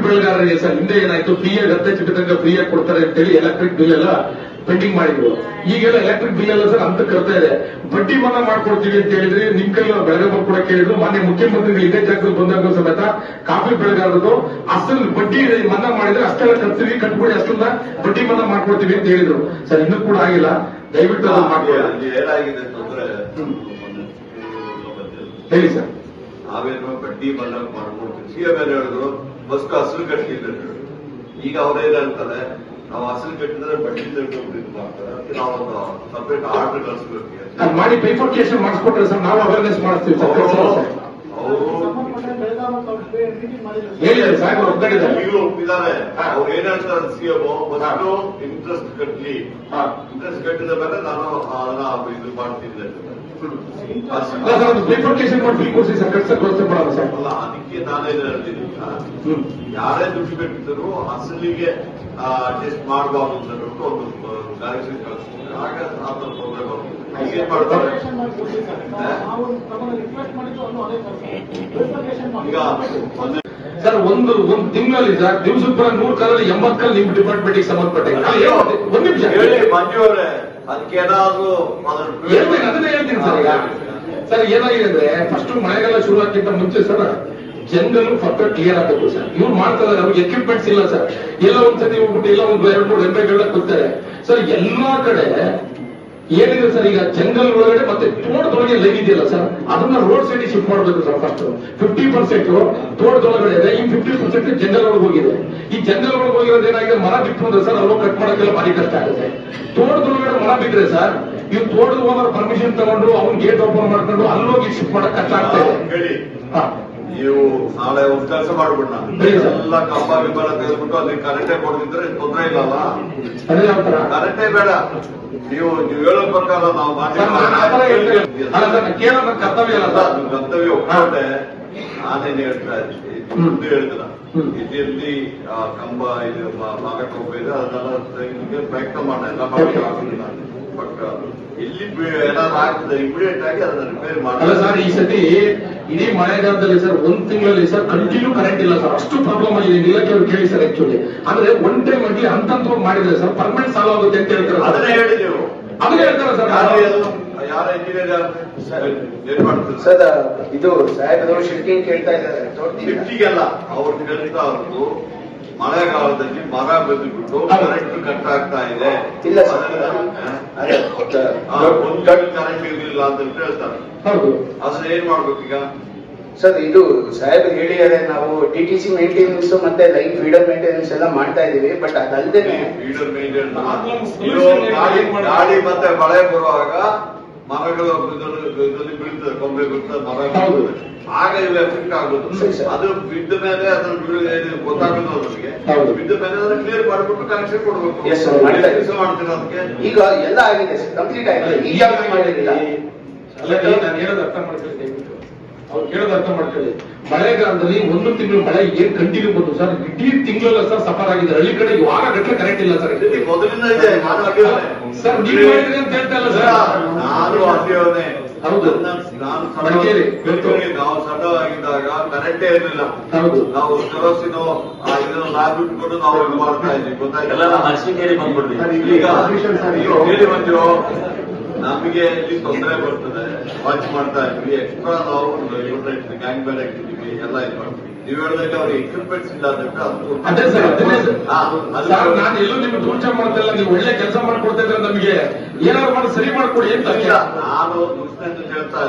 ಬೆಳೆಗಾರರಿಗೆ ಸರ್ ಹಿಂದೆ ಏನಾಯ್ತು? ಫ್ರೀ ಹತ್ತೆ ಚಿಟ್ಟತನಕ ಫ್ರೀ ಆಗಿ ಕೊಡ್ತಾರೆ ಅಂತೇಳಿ ಎಲೆಕ್ಟ್ರಿಕ್ ಬಿಲ್ ಎಲ್ಲ ಪೆಂಡಿಂಗ್ ಮಾಡಿದ್ರು. ಈಗೆಲ್ಲ ಎಲೆಕ್ಟ್ರಿಕ್ ಬಿಲ್ ಎಲ್ಲ ಸರ್ ಅಂತ ಕರ್ತಾ ಇದೆ. ಬಡ್ಡಿ ಮನ್ನಾ ಮಾಡ್ಕೊಡ್ತೀವಿ ಅಂತ ಹೇಳಿದ್ರೆ ನಿಮ್ ಕೈ ಬೆಳಗಾವಿ ಕೂಡ ಕೇಳಿದ್ರು. ಮಾನ್ಯ ಮುಖ್ಯಮಂತ್ರಿಗಳು ಇದೇ ಜಾಗದಲ್ಲಿ ಬಂದಾಗ ಸಮೇತ ಕಾಫಿ ಬೆಳೆಗಾರರು ಅಷ್ಟು ಬಡ್ಡಿ ಮನ್ನಾ ಮಾಡಿದ್ರೆ ಅಷ್ಟೆಲ್ಲ ಕಟ್ತೀವಿ ಕಟ್ಬಿಡಿ ಅಷ್ಟನ್ನ ಬಡ್ಡಿ ಮನ್ನಾ ಮಾಡ್ಕೊಡ್ತೀವಿ ಅಂತ ಹೇಳಿದ್ರು. ಸರ್ ಇನ್ನೂ ಕೂಡ ಆಗಿಲ್ಲ. ದಯವಿಟ್ಟು ಏನಾಗಿದೆ ಹೇಳಿ ಸರ್. ನಾವೇನು ಬಡ್ಡಿ ಬಲ್ಲ ಮಾಡ್ಕೊಡ್ತೀವಿ ಸಿಎಂ ಏನ್ ಹೇಳಿದ್ರು ಬಸ್ ಹಸಿರು ಕಟ್ಟಿಲ್ಲ ಈಗ ಅವ್ರೇನ್ ಹೇಳ್ತಾರೆ ನಾವು ಹಸಿರು ಕಟ್ಟಿದ್ರೆ ಬಡ್ಡಿ ತಗೊಂಡು ಮಾಡ್ತಾರೆ ಅದಕ್ಕೆ ನಾವು ಒಂದು ಸಪರೇಟ್ ಆರ್ಡರ್ ಕಳಿಸ್ಬೇಕು ಮಾಡಿ ಬೈಫರ್ಕೇಶನ್ ಮಾಡಿಸ್ಕೊಟ್ರೆ ಸರ್ ನಾವು ಅವೇರ್ನೆಸ್ ಮಾಡ್ತೀವಿ. ಅವರು ಒಪ್ಪಿದ್ದಾರೆ. ಅವ್ರು ಏನ್ ಹೇಳ್ತಾರೆ ಫಸ್ಟ್ ಇಂಟ್ರೆಸ್ಟ್ ಕಟ್ಲಿ. ಇಂಟ್ರೆಸ್ಟ್ ಕಟ್ಟಿದ ಮೇಲೆ ನಾನು ಅದನ್ನ ಇದು ಮಾಡ್ತಿದ್ದೆ ಅದಕ್ಕೆ ನಾನೇನ್ ಹೇಳ್ತೀನಿ ಯಾರೇ ದುಡ್ಡು ಕಟ್ಟಿದ್ರು ಅಸಲಿಗೆ ಟೆಸ್ಟ್ ಮಾಡಬಾರ್ದು ಅಂತ ಹೇಳ್ಬಿಟ್ಟು ಒಂದು ಡೈರೆಕ್ಷನ್ ಕಳಿಸ್ತಾರೆ ಆಗ ಆ ಥರ ತೊಂದರೆ ಬರುತ್ತೆ. ಈಗ ಏನ್ ಮಾಡ್ತಾರೆ. ಈಗ ಮೊನ್ನೆ ಸರ್ ಒಂದು ಒಂದು ತಿಂಗಳಲ್ಲಿ ಸರ್ ದಿವಸಕ್ಕೆ ನೂರು ಕಾಲದಲ್ಲಿ ಎಂಬತ್ತು ಕಾಲ ನಿಮ್ ಡಿಪಾರ್ಟ್ಮೆಂಟ್ಗೆ ಸಂಬಂಧಪಟ್ಟಿದೆ ಒಂದು ನಿಮಿಷ. ಹೇಳಿ ಮಂಜು ಅವರೇ. ಅದಕ್ಕೆ ಏನಾದ್ರು ಅದನ್ನೇ ಹೇಳ್ತೀನಿ ಸರ್ ಈಗ. ಸರ್ ಏನಾಗಿದೆ ಅಂದ್ರೆ ಫಸ್ಟ್ ಮಳೆಗಾಲ ಶುರು ಆಗ್ತಿಂತ ಮುಂಚೆ ಸರ್ ಜಂಗಲ್ ಫಸ್ಟ್ ಕ್ಲಿಯರ್ ಆಗಬೇಕು ಸರ್. ಇವ್ರು ಮಾಡ್ತಾರೆ ಅವ್ರಿಗೆ ಎಕ್ವಿಪ್ಮೆಂಟ್ಸ್ ಇಲ್ಲ ಸರ್. ಎಲ್ಲ ಒಂದ್ಸತಿ ಹೋಗ್ಬಿಟ್ಟು ಎಲ್ಲ ಒಂದ್ ಎರಡು ಮೂರು ಎಮ್ಮೆಗಳನ್ನ ಕೊಡ್ತಾರೆ ಸರ್ ಎಲ್ಲಾ ಕಡೆ ಏನಿದೆ ಸರ್ ಈಗ ಜಂಗಲ್ ಒಳಗಡೆ ಮತ್ತೆ ತೋಟದೊಳಗೆ ಲೈನ್ ಇದೆಯಲ್ಲ ಸರ್ ಅದನ್ನ ರೋಡ್ ಸೈಡ್ ಶಿಫ್ಟ್ ಮಾಡಬೇಕು ಸರ್ ಫಸ್ಟ್ ಫಿಫ್ಟಿ ಪರ್ಸೆಂಟ್ ತೋಟದೊಳಗಡೆ ಇದೆ ಈ ಫಿಫ್ಟಿ ಪರ್ಸೆಂಟ್ ಜಂಗಲ್ ಒಳಗೆ ಹೋಗಿದೆ. ಈ ಜಂಗಲ್ ಒಳಗೆ ಹೋಗಿರೋದು ಏನಾಗಿದೆ ಮರ ಬಿಟ್ಟು ಅಂದ್ರೆ ಸರ್ ಅಲ್ಲೋ ಕಟ್ ಮಾಡಕ್ಕೆಲ್ಲ ಭಾರಿ ಕಷ್ಟ ಆಗುತ್ತೆ. ತೋಟದೊಳಗಡೆ ಮರ ಬಿಟ್ರೆ ಸರ್ ಇವ್ ತೋಟದ ಓನರ್ ಪರ್ಮಿಷನ್ ತಗೊಂಡು ಅವ್ನ್ ಗೇಟ್ ಓಪನ್ ಮಾಡ್ಕೊಂಡು ಅಲ್ಲೋಗಿ ಶಿಫ್ಟ್ ಮಾಡಕ್ ಕಷ್ಟ ಆಗ್ತಾ ಇದೆ. ಹೇಳಿ ಹಾ. ನೀವು ನಾಳೆ ಒಂದು ಕೆಲಸ ಮಾಡ್ಬಿಡ ಹೇಳಿ ಸರ್. ಎಲ್ಲ ಕಂಬ ವಿಬಲ ತೆಗೆದ್ಬಿಟ್ಟು ಅಲ್ಲಿ ಕರೆಂಟೇ ಕೊಡ್ತಿದ್ರೆ ತೊಂದರೆ ಇಲ್ಲಲ್ಲ ಕರೆಂಟೇ ಬೇಡ. ನೀವು ನೀವು ಹೇಳೋ ಪ್ರಕಾರ ನಾವು ಕರ್ತವ್ಯ ಗಂತವ್ಯ ಒಪ್ಕೊಂಡೆ ನಾನೇನ್ ಹೇಳ್ತಾ ಇದ್ದೀನಿ. ಇಲ್ಲಿ ಹೇಳಿದ್ರ. ಆ, ಕಂಬ ಇದು ಮ- ಹೋಗ್ಬೇಕು ಅದನ್ನೆಲ್ಲ ಪ್ರಯತ್ನ ಮಾಡೋಣ ಎಲ್ಲ ಮಾಡೋಕೆ ಆಗುದಿಲ್ಲ ಬಟ್ ಎಲ್ಲಿ ಬಿ- ಏನಾದ್ರು ಆಗ್ತದೆ ಇಮಿಡಿಯೇಟ್ ಆಗಿ ಅದನ್ನ ರಿಪೇರ್ ಅಲ್ಲ ಸರ್ ಮಾಡಿ ಈ ಸತಿ ಇಡೀ ಮಳೆಗಾಲದಲ್ಲಿ ಸರ್ ಒಂದ್ ತಿಂಗಳಲ್ಲಿ ಸರ್ ಕಂಟಿನ್ಯೂ ಕರೆಂಟ್ ಇಲ್ಲ ಸರ್. ಅಷ್ಟು ಪ್ರಾಬ್ಲಮ್ ಆಗಿದೆ. ಇಲಾಖೆ ಅವ್ರು ಕೇಳಿ ಸರ್ ಆಕ್ಚುಲಿ ಅಂದ್ರೆ ಒನ್ ಟೈಮ್ ಅಲ್ಲಿ ಹಂತ ಮಾಡಿದ್ರೆ ಸರ್ ಪರ್ಮನೆಂಟ್ ಸಾಲ ಆಗುತ್ತೆ ಅಂತ ಹೇಳ್ತಾರೆ ಅದನ್ನೇ ಹೇಳಿದ್ರು ಹೇಳಿ ನೀವು. ಅದನ್ನೇ ಹೇಳ್ತಾರೆ ಸರ್. ಸರ್ ಇದು ಸಾಹೇಬರು ಶಿಫ್ಟಿಂಗ್ ಕೇಳ್ತಾ ಇದ್ದಾರೆ. ಅಲ್ಲ ಅವ್ರು ಕೇಳ್ತಾ ಇರೋದು ಮಳೆಗಾಲದಲ್ಲಿ ಮರ ಬಂದ್ಬಿಟ್ಟು ಕರೆಂಟ್ ಕಟ್ ಆಗ್ತಾ ಇದೆ. ಇಲ್ಲ ಸರ್. ಕರೆಂಟ್ ಇರಲಿಲ್ಲ ಅಂತ ಹೇಳ್ತಾರೆ. ಹೌದು. ಅದನ್ನ ಏನ್ ಈಗ? ಸರ್ ಇದು ಸಾಹೇಬ್ ಹೇಳಿದ್ದಾರೆ ನಾವು ಡಿ ಟಿ ಸಿ ಮೇಂಟೆನೆನ್ಸ್ ಮತ್ತೆ ಲೈಫ್ ಫೀಡರ್ ಮೇಂಟೆನೆನ್ಸ್ ಎಲ್ಲ ಮಾಡ್ತಾ ಇದೀವಿ ಬಟ್ ಅದಲ್ಲದೆ ಗಾಡಿ ಮತ್ತೆ ಮಳೆ ಬರುವಾಗ ಮರಗಳು ಇದರಲ್ಲಿ ಬೀಳ್ತದೆ ಕೊಂಬೆ ಬೀಳ್ತದೆ ಮರ. ಬೀಳ್ತದೆ. ಆಗ ಇದು ಎಫೆಕ್ಟ್ ಆಗೋದು. ಅದು ಬಿದ್ದ ಮೇಲೆ ಅದನ್ನ ಗೊತ್ತಾಗೋದು ನಮಗೆ ಬಿದ್ದ ಮೇಲೆ ಅದನ್ನ ಕ್ಲಿಯರ್ ಮಾಡಿಬಿಟ್ಟು ಕನೆಕ್ಷನ್ ಕೊಡ್ಬೇಕು. ಮಾಡ್ತೀರ ಅದಕ್ಕೆ? ಈಗ ಎಲ್ಲ ಆಗಿದೆ ಸರ್ ಕಂಪ್ಲೀಟ್ ಆಗಿದೆ. ಈಗ ಮಾಡಿರಲಿಲ್ಲ ಅಲ್ಲ ನಾನು ಹೇಳೋದು ಅರ್ಥ ಮಾಡ್ಕೊಳ್ಳಿ ದಯವಿಟ್ಟು. ಅವ್ರು ಕೇಳೋದು ಅರ್ಥ ಮಾಡ್ಕೊಳ್ಳಿ. ಮಳೆಗಾಲದಲ್ಲಿ ಒಂದು ತಿಂಗಳು ಮಳೆ ಏನ್ ಕಂಟಿನ್ಯೂ ಬಂತು ಸರ್? ಇಡೀ ತಿಂಗಳಲ್ಲ ಸರ್ ಸಫರ್ ಆಗಿದೆ ಹಳ್ಳಿ ಕಡೆ ವಾರ ಗಟ್ಟಲೆ ಕರೆಂಟ್ ಇಲ್ಲ ಸರ್. ಇಲ್ಲಿ ಮೊದಲಿಂದ ಇದೆ. ಸರ್ ನೀವು ಮಾಡಿದ್ರಿ ಅಂತ ಹೇಳ್ತಾ ಇಲ್ಲ ಸರ್, ನಾನು ಆಗಿರೋನೆ ಹೌದು. ನಾನು ನಾವು ಸಣ್ಣವಾಗಿದ್ದಾಗ ಕರೆಂಟೇ ಇರಲಿಲ್ಲ ಹೌದು. ನಾವು ಸರಸಿನ ಇದನ್ನು ಲ್ಯಾಬ್ ಇಟ್ಕೊಂಡು ನಾವು ಇದು ಮಾಡ್ತಾ ಇದ್ವಿ. ಗೊತ್ತಾಯ್ತು? ಅರಸಿಕೇರಿ ಬಂದ್ಬಿಡ್ರಿ. ಈಗ ನೀವು ಹೇಳಿ ಮಂಜು ನಮಗೆ ಇಲ್ಲಿ ತೊಂದರೆ ಬರ್ತದೆ. ವಾಚ್ ಮಾಡ್ತಾ ಇದ್ವಿ. ಎಕ್ಸ್ಟ್ರಾ ನಾವು ಗ್ಯಾಂಗ್ ಬ್ಯಾಗ್ ಹಾಕಿದ್ವಿ ಎಲ್ಲ ಇದು ಮಾಡ್ತೀವಿ. ನೀವು ಹೇಳಿದಾಗ ಅವ್ರಿಗೆ ಎಕ್ವಿಪ್ಮೆಂಟ್ಸ್ ಇಲ್ಲ ನಾನು ಎಲ್ಲೂ ನಿಮ್ಗೆ ದೂರ್ಚ ಮಾಡ್ತಿಲ್ಲ ನೀವು ಒಳ್ಳೆ ಕೆಲಸ ಮಾಡ್ಕೊಡ್ತಾ ಇದ್ರೆ ನಮಗೆ ಏನಾದ್ರು ಮಾಡಿ ಸರಿ ಮಾಡ್ಕೊಡಿ ಅಂತ ನಾನು ದುಷ್ಟ ಅಂತ ಹೇಳ್ತಾ.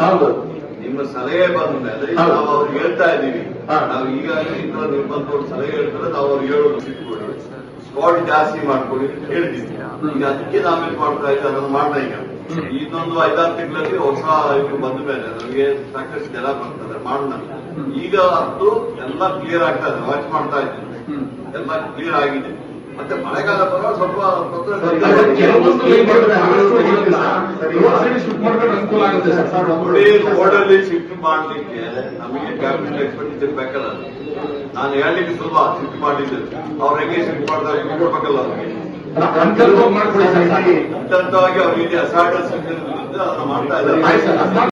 ನಿಮ್ಮ ಸಲಹೆ ಬಂದ ಮೇಲೆ. ನಾವು ಅವ್ರಿಗೆ ಹೇಳ್ತಾ ಇದ್ದೀವಿ. ಹಾ. ನಾವು ಈಗಾಗಲೇ ಇನ್ನೊಂದು ನೀವು ನಿರ್ಬಂಧಗಳು ಸಲಹೆ ಹೇಳ್ತಾರೆ. ನಾವು ಅವ್ರಿಗೆ ಹೇಳೋದು ಸಿಟ್ಕೊಡಿ ಸ್ಕಾಡ್ ಜಾಸ್ತಿ ಮಾಡ್ಕೊಡಿ ಅಂತ ಹೇಳ್ತೀವಿ ಈಗ ಅದಕ್ಕೆ ನಾವೇನ್ ಮಾಡ್ತಾ ಇದ್ದೀವಿ? ಅದನ್ನು ಮಾಡ್ತಾ ಈಗ ಇನ್ನೊಂದು ಐದಾರು ತಿಂಗಳಲ್ಲಿ ಹೊಸ ಇದು ಬಂದ ಮೇಲೆ ನಮಗೆ ಸಾಕಷ್ಟು ಜನ ಬರ್ತದೆ ಮಾಡೋಣ ಈಗ ಅದು ಎಲ್ಲ ಕ್ಲಿಯರ್ ಆಗ್ತಾ ಇದೆ ವಾಚ್ ಮಾಡ್ತಾ ಇದ್ದೀವಿ ಹ್ಮ್. ಎಲ್ಲ ಕ್ಲಿಯರ್ ಆಗಿದೆ. ಮತ್ತೆ ಮಳೆಗಾಲ ಬರೋ ಸ್ವಲ್ಪ ರೋಡಲ್ಲಿ ಶಿಫ್ಟ್ ಮಾಡ್ಲಿಕ್ಕೆ ನಮಗೆ ಕ್ಯಾಪಿಟಲ್ ಎಕ್ಸ್ಪೆಂಡಿಚರ್ ಬೇಕಲ್ಲ. ನಾನು ಹೇಳಲಿಕ್ಕೆ ಸುಲಭ ಸಿಟ್ಟು ಮಾಡಿದ್ದು. ಅವ್ರ ಹೆಂಗೆ ಕೊಡ್ಬೇಕಲ್ಲ ಅಂಕಲ್ ಮಾಡ್ಕೊಡಿ ಸರ್ ಸಾಕು. ಹಂತವಾಗಿ ಅವ್ರಿಗೆ ಅದನ್ನ ಮಾಡ್ತಾ ಇದ್ದಾರೆ.